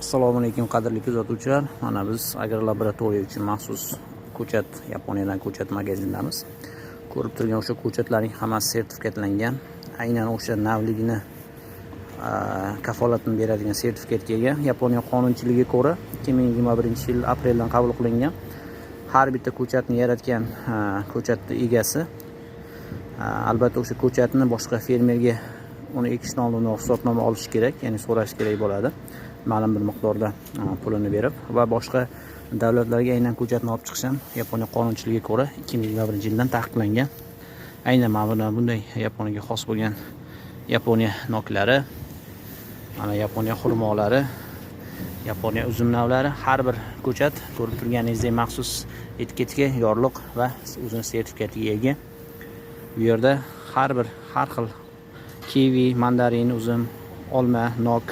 assalomu alaykum qadrli kuzatuvchilar. Mana biz agrolaboratoriya uchun maxsus ko'chat yaponiyadan ko'chat magazindamiz ko'rib turgan o'sha ko'chatlarning hammasi sertifikatlangan. Aynan o'sha navligini kafolatini beradigan sertifikatga ega yaponiya qonunchiligiga ko'ra 2021 yil apreldan qabul qilingan. Har bitta ko'chatni yaratgan ko'chatni egasi albatta o'sha ko'chatni boshqa fermerga uni ekishdan oldin ruxsatnoma olish kerak ya'ni so'rash kerak bo'ladi. Ma'lum bir miqdorda e, pulini berib va boshqa davlatlarga aynan ko'chatni olib chiqish ham yaponiya qonunchiligiga ko'ra 2021 yildan taqiqlangan. Aynan mana bunday yaponiyaga xos bo'lgan yaponiya noklari mana yaponiya xurmolari yaponiya uzum navlari har bir ko'chat ko'rib turganingizdek maxsus etiketga yorliq va o'zini sertifikatiga ega. Bu yerda har bir har xil kivi mandarin uzum olma nok